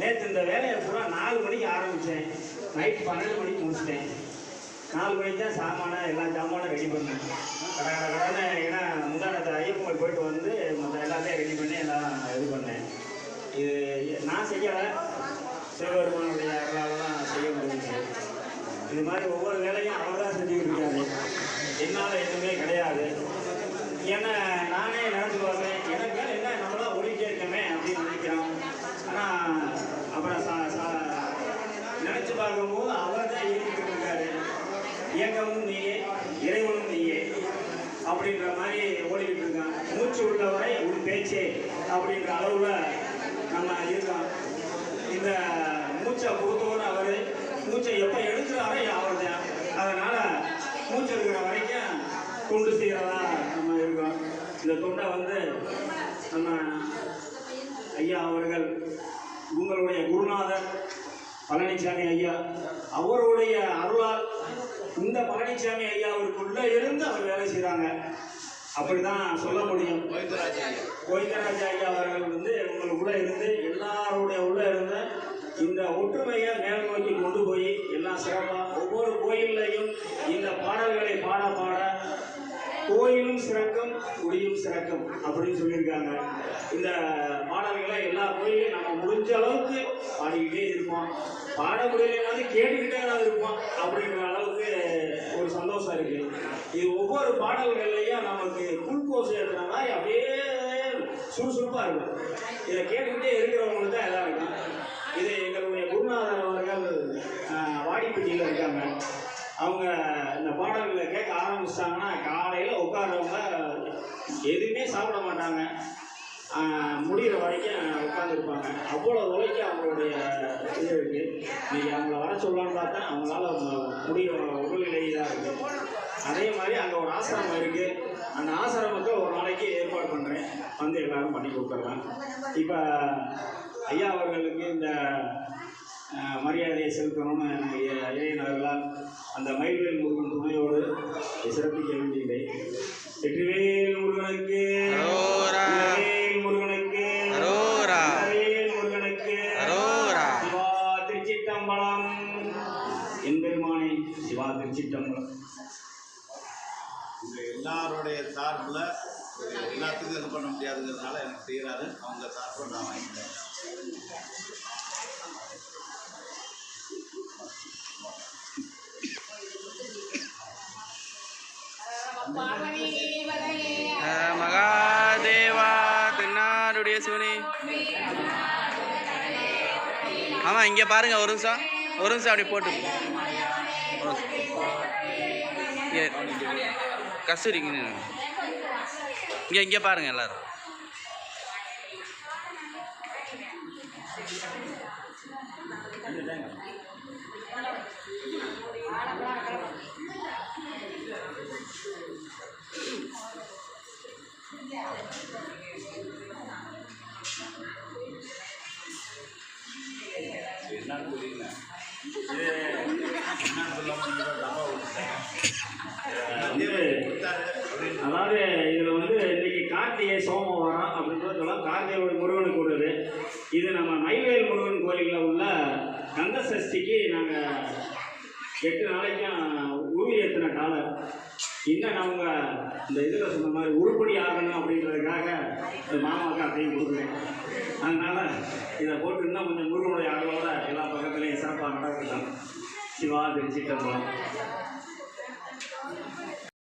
நேற்று இந்த வேலையை பூரா நாலு மணிக்கு ஆரம்பித்தேன் நைட் பன்னெண்டு மணிக்கு முடிச்சிட்டேன். நாலு மணிக்கு தான் சாமான எல்லா சாமானும் ரெடி பண்ணேன். கட கட ஏன்னா முந்தானத்தை ஐயப்பன் போயிட்டு வந்து மற்ற எல்லாத்தையும் ரெடி பண்ணி எல்லாம் இது பண்ணேன். இது நான் செய்யலை. சிவபெருமானுடைய அருளாலாம் செய்ய முடியும் இது மாதிரி ஒவ்வொரு வேலையும் அவர் தான் செஞ்சுக்கிட்டு இருக்காரு. என்னால் எதுவுமே கிடையாது. ஏன்னா நானே நடந்து வரேன் எனக்கு மேலே என்ன நம்மளாம் ஒழிக்க இருக்கமே அப்படின்னு நினைக்கிறோம். ஆனால் நினச்சி அவர் தான் இயக்கிட்டு இருக்காரு இயக்கமும் நீயே இறைவனும் நீயே அப்படின்ற மாதிரி ஓடிக்கிட்டு இருக்கான். மூச்சு உள்ளவரை உன் பேச்சே அப்படின்ற அளவில் நம்ம இருக்கோம். இந்த மூச்சை கொடுத்தவரும் அவர் மூச்சை எப்போ எடுக்கிறாரோ அவர் தான். அதனால் மூச்சு இருக்கிற வரைக்கும் தொண்டு செய்கிறதா நம்ம இருக்கோம். இந்த தொண்டை வந்து நம்ம ஐயா அவர்கள் உங்களுடைய குருநாதர் பழனிசாமி ஐயா அவருடைய அருளால் இந்த பழனிசாமி ஐயாவிற்குள்ள இருந்து அவர் வேலை செய்கிறாங்க. அப்படிதான் சொல்ல முடியும். கோவிந்தராஜ ஐயா அவர்கள் வந்து உங்களுக்குள்ள இருந்து எல்லாருடைய உள்ள இருந்து இந்த ஒற்றுமையை மேல் நோக்கி கொண்டு போய் எல்லாம் சிறப்பாக ஒவ்வொரு கோயில்லையும் இந்த பாடல்களை பாட பாட கோயிலும் சிறக்கும் குடியும் சிறக்கும் அப்படின்னு சொல்லியிருக்காங்க. இந்த பாடல்களை எல்லா கோயிலையும் நம்ம முடிஞ்ச அளவுக்கு பாடிக்கிட்டே இருப்போம். பாட முடியலைனாலும் கேட்டுக்கிட்டே தான் இருப்போம் அப்படிங்கிற அளவுக்கு ஒரு சந்தோஷம் இருக்கு. இது ஒவ்வொரு பாடல்கள்லையும் நமக்கு குளுக்கோஸ் ஏற்றுற மாதிரி அப்படியே சுறுசுறுப்பாக இருக்கும். இதை கேட்டுக்கிட்டே இருக்கிறவங்களுக்கு தான் எல்லாம் இருக்கும் இது எங்களுடைய குருநாதர் அவர்கள் வாடிப்பட்டியில் இருக்காங்க. அவங்க இந்த பாடல்களை கேட்க ஆரம்பிச்சிட்டாங்கன்னா காலையில் உட்கார்றவங்க எதுவுமே சாப்பிட மாட்டாங்க. முடிகிற வரைக்கும் உட்காந்துருப்பாங்க அவ்வளோ உழைக்க அவங்களுடைய இது இருக்குது நீங்கள் அவங்கள வர சொல்லான்னு பார்த்தா அவங்களால முடிய உடல்நிலை இதாக இருக்குது அதே மாதிரி அங்கே ஒரு ஆசிரமம் இருக்குது அந்த ஆசிரமத்தை ஒரு நாளைக்கு ஏற்பாடு பண்ணுறேன் வந்து எல்லாரும் பண்ணி கொடுத்துடலாம். இப்போ ஐயா அவர்களுக்கு இந்த மரியாதையை செலுத்தணும்னு இளைஞர்களாக அந்த மயில்வேல் முருகன் துணையோடு சிறப்பிக்க வேண்டியதை. வெற்றிவேல் முருகனுக்கு முருகனுக்கு முருகனுக்கு. சிவா திருச்சிட்டம்பலம் எம்பெருமானே சிவா திருச்சிட்டம்பலம் உங்க எல்லாருடைய சார்பில் எல்லாத்துக்கும் இது பண்ண முடியாதுங்கிறதுனால எனக்கு செய்கிறாரு அவங்க சார்பில் நான் வாங்கிக்கிறேன். மகாதேவா திருநாடுடைய சிவனி ஆமா இங்க பாருங்க ஒரு நிமிஷம் ஒரு நிமிஷம் அப்படி போட்டு கசூரிங்க நிமிஷம். இங்க கஸ்தூரி இங்க நில்லுங்க. இங்க இங்க பாருங்க என்னன்னு இது என்னன்னு அதாவது இதில் வந்து இன்னைக்கு கார்த்திகை சோமவாரம் அப்படின்னு சொல்லலாம் கார்த்திகை முருகனுக்கு உள்ளது இது நம்ம மயில்வேல் முருகன் கோயிலில் உள்ள கந்த சஷ்டிக்கு நாங்கள் எட்டு நாளைக்கும் உருவி ஏற்றின டாலர் இன்னும் அவங்க இந்த இதில் சொன்ன மாதிரி உருப்படி ஆகணும் அப்படின்றதுக்காக இந்த மாமாவுக்கு அதையும் கொடுக்குறேன். அதனால் இதை போட்டு இன்னும் கொஞ்சம் முருகன் அருளோட எல்லா